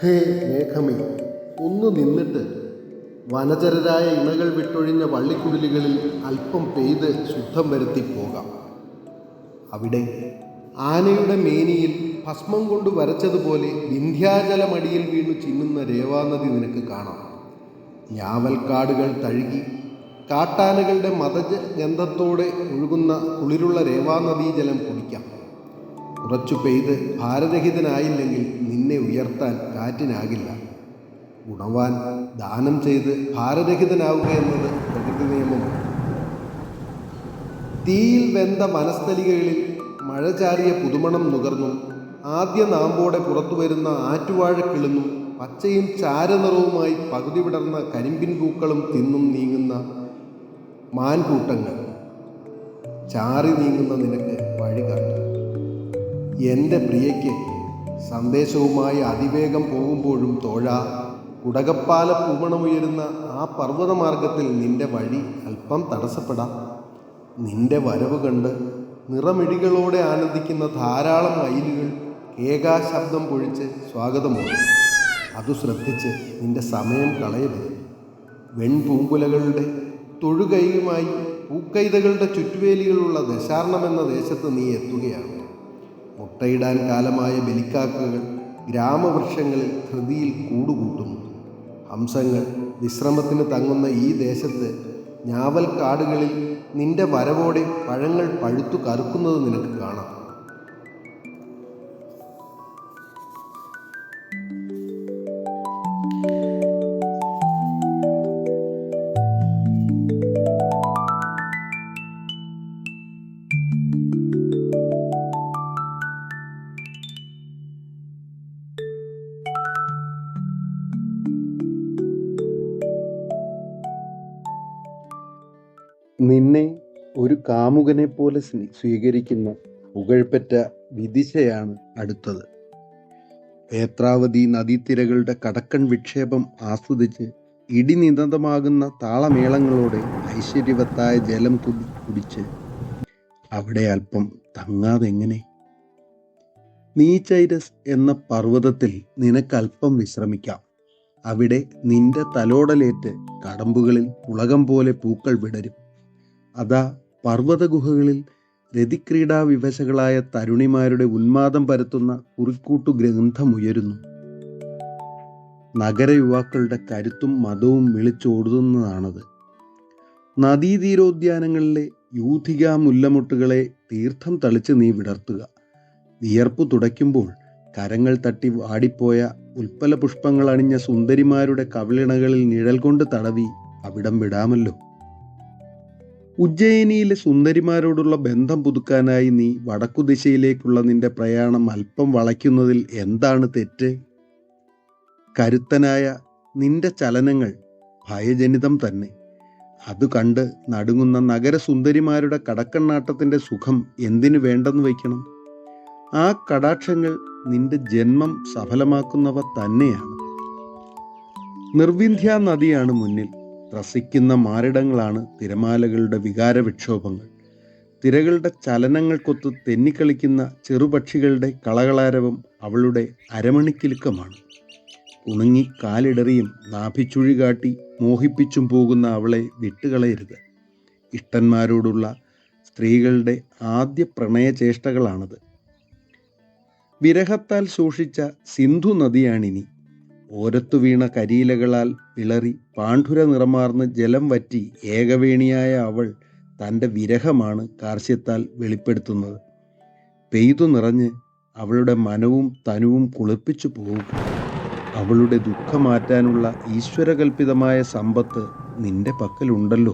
ഹേ മേഘമേ ഒന്ന് നിന്നിട്ട്. വനചരരായ ഇണകൾ വിട്ടൊഴിഞ്ഞ വള്ളിക്കുടിലുകളിൽ അല്പം പെയ്ത് ശുദ്ധം വരുത്തി പോകാം അവിടെ ആനയുടെ മേനിയിൽ ഭസ്മം കൊണ്ട് വരച്ചതുപോലെ വിന്ധ്യാചലമടിയിൽ വീണു ചിന്നുന്ന രേവാനദി നിനക്ക് കാണാം. ഞാവൽക്കാടുകൾ തഴുകി കാട്ടാനകളുടെ മതജ ഗന്ധത്തോടെ ഒഴുകുന്ന കുളിരുള്ള രേവാനദീ ജലം കുടിക്കാം. കുറച്ചു പെയ്ത് ഭാരരഹിതനായില്ലെങ്കിൽ നിന്നെ ഉയർത്താൻ കാറ്റിനാകില്ല. ഗുണവാൻ ദാനം ചെയ്ത് ഭാരരഹിതനാവുക എന്നത് പ്രകൃതി നിയമമാണ് തീയിൽ വെന്ത വനസ്ഥലികകളിൽ മഴ ചാറിയ പുതുമണം നുകർന്നും ആദ്യ നാമ്പോടെ പുറത്തു വരുന്ന ആറ്റുവാഴ കിളുന്നും പച്ചയും ചാരനിറവുമായി പകുതി വിടർന്ന കരിമ്പിൻ പൂക്കളും തിന്നും നീങ്ങുന്ന മാൻകൂട്ടങ്ങൾ. ചാറി നീങ്ങുന്ന നിനക്ക് വഴി കാട്ടും. എന്റെ പ്രിയയ്ക്ക് സന്ദേശവുമായി അതിവേഗം പോകുമ്പോഴും തോഴ കുടകപ്പാല പൂമണമുയരുന്ന ആ പർവതമാർഗത്തിൽ നിന്റെ വഴി അല്പം തടസ്സപ്പെടാം. നിന്റെ വരവ് കണ്ട് നിറമിഴികളോടെ ആനന്ദിക്കുന്ന ധാരാളം മയിലുകൾ ഏകാശബ്ദം പൊഴിച്ച് സ്വാഗതമോടും. അതു ശ്രദ്ധിച്ച് നിന്റെ സമയം കളയരുത്. വെൺപൂങ്കുലകളുടെ തൊഴുകൈയുമായി പൂക്കൈതകളുടെ ചുറ്റുവേലികളുള്ള ദശാർണമെന്ന ദേശത്ത് നീ എത്തുകയാണ്. മുട്ടയിടാൻ കാലമായ ബലിക്കാക്കകൾ ഗ്രാമവൃക്ഷങ്ങളിൽ ധൃതിയിൽ കൂടുകൂട്ടുന്നു. ഹംസങ്ങൾ വിശ്രമത്തിന് തങ്ങുന്ന ഈ ദേശത്ത് ഞാവൽ കാടുകളിൽ നിന്റെ വരവോടെ പഴങ്ങൾ പഴുത്തു കറുക്കുന്നത് നിനക്ക് കാണാം. നിന്നെ ഒരു കാമുകനെ പോലെ സ്വീകരിക്കുന്ന പുകഴ്പെറ്റ വിദിശയാണ് അടുത്തത്. നേത്രാവതി നദീത്തിരകളുടെ കടക്കൺ വിക്ഷേപം ആസ്വദിച്ച് ഇടിനിതന്തമാകുന്ന താളമേളങ്ങളോടെ ഐശ്വര്യവത്തായ ജലം കുടി കുടിച്ച് അവിടെ അല്പം തങ്ങാതെങ്ങനെ? നീചൈരസ് എന്ന പർവതത്തിൽ നിനക്കല്പം വിശ്രമിക്കാം. അവിടെ നിന്റെ തലോടലേറ്റ് കടമ്പുകളിൽ പുളകം പോലെ പൂക്കൾ വിടരും. അതാ പർവത ഗുഹകളിൽ രതിക്രീഡാ വിവശകളായ തരുണിമാരുടെ ഉന്മാദം പരത്തുന്ന കുറിക്കൂട്ടു ഗ്രന്ഥമുയരുന്നു. നഗര യുവാക്കളുടെ കരുത്തും മതവും വിളിച്ചോടുന്നതാണത്. നദീതീരോദ്യാനങ്ങളിലെ യൂഥികാ മുല്ലമുട്ടുകളെ തീർത്ഥം തളിച്ച് നീ വിടർത്തുക. വിയർപ്പു തുടയ്ക്കുമ്പോൾ കരങ്ങൾ തട്ടി വാടിപ്പോയ ഉൽപ്പല പുഷ്പങ്ങൾ അണിഞ്ഞ സുന്ദരിമാരുടെ കവിളിണകളിൽ നിഴൽ കൊണ്ട് തടവി അവിടം വിടാമല്ലോ. ഉജ്ജയിനിയിലെ സുന്ദരിമാരോടുള്ള ബന്ധം പുതുക്കാനായി നീ വടക്കു ദിശയിലേക്കുള്ള നിന്റെ പ്രയാണം അല്പം വളയ്ക്കുന്നതിൽ എന്താണ് തെറ്റ്? കരുത്തനായ നിന്റെ ചലനങ്ങൾ ഭയജനിതം തന്നെ. അത് കണ്ട് നടുങ്ങുന്ന നഗരസുന്ദരിമാരുടെ കടക്കണ്ണാട്ടത്തിന്റെ സുഖം എന്തിനു വേണ്ടെന്ന് വയ്ക്കണം? ആ കടാക്ഷങ്ങൾ നിന്റെ ജന്മം സഫലമാക്കുന്നവ തന്നെയാണ്. നിർവിന്ധ്യ നദിയാണ് മുന്നിൽ. ത്രസിക്കുന്ന മാരിടങ്ങളാണ് തിരമാലകളുടെ വികാര വിക്ഷോഭങ്ങൾ തിരകളുടെ ചലനങ്ങൾക്കൊത്ത് തെന്നിക്കളിക്കുന്ന ചെറുപക്ഷികളുടെ കളകളാരവം അവളുടെ അരമണിക്കിലുക്കമാണ്. ഉണങ്ങി കാലിടറിയും നാഭിച്ചുഴി കാട്ടി മോഹിപ്പിച്ചും പോകുന്ന അവളെ വിട്ടുകളയരുത്. ഇഷ്ടന്മാരോടുള്ള സ്ത്രീകളുടെ ആദ്യ പ്രണയചേഷ്ടകളാണത്. വിരഹത്താൽ സൂക്ഷിച്ച സിന്ധു നദിയാണിനി. ഓരത്തു വീണ കരിയിലകളാൽ പിളറി പാണ്ഡുര നിറമാർന്ന് ജലം വറ്റി ഏകവേണിയായ അവൾ തന്റെ വിരഹമാണ് കാർശ്യത്താൽ വെളിപ്പെടുത്തുന്നത്. പെയ്തു നിറഞ്ഞ് അവളുടെ മനവും തനുവും കുളിർപ്പിച്ചു പോകും. അവളുടെ ദുഃഖമാറ്റാനുള്ള ഈശ്വരകൽപിതമായ സമ്പത്ത് നിന്റെ പക്കലുണ്ടല്ലോ.